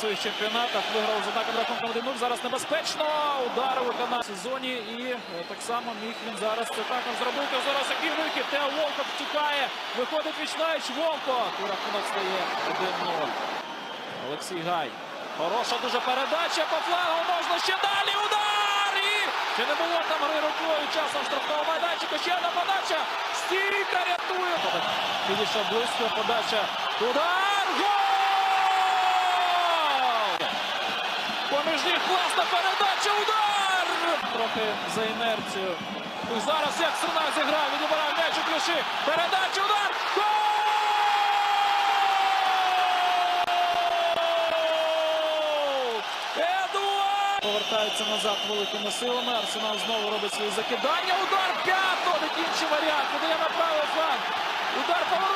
своїх чемпіонатах. Виграв з атаком рахунком 1-0. Зараз небезпечно. Удар виконав в сезоні. І е, так само міг він зараз це також зробити. Зараз який вихід. Тео Волков втікає. Виходить Вічнаєч Вовко. І рахунок стає 1-0. Олексій Гай. Хороша дуже передача по флагу. Можна ще далі. Удар! І ще не було там гри рукою часом штрафного майданчика. Ще одна подача. Стійка рятує. Підійшов близько. Подача. Удар! Гол! Поміж них класна передача. Удар! Трохи за інерцію. І зараз як Срнак зіграв. Відібирає м'яч у ключі. Передача. Удар! Гол! Повертається назад великими силами. Арсенал знову робить свої закидання. Удар п'ято. Інший варіант. Видає на правий фланг. Удар поворота.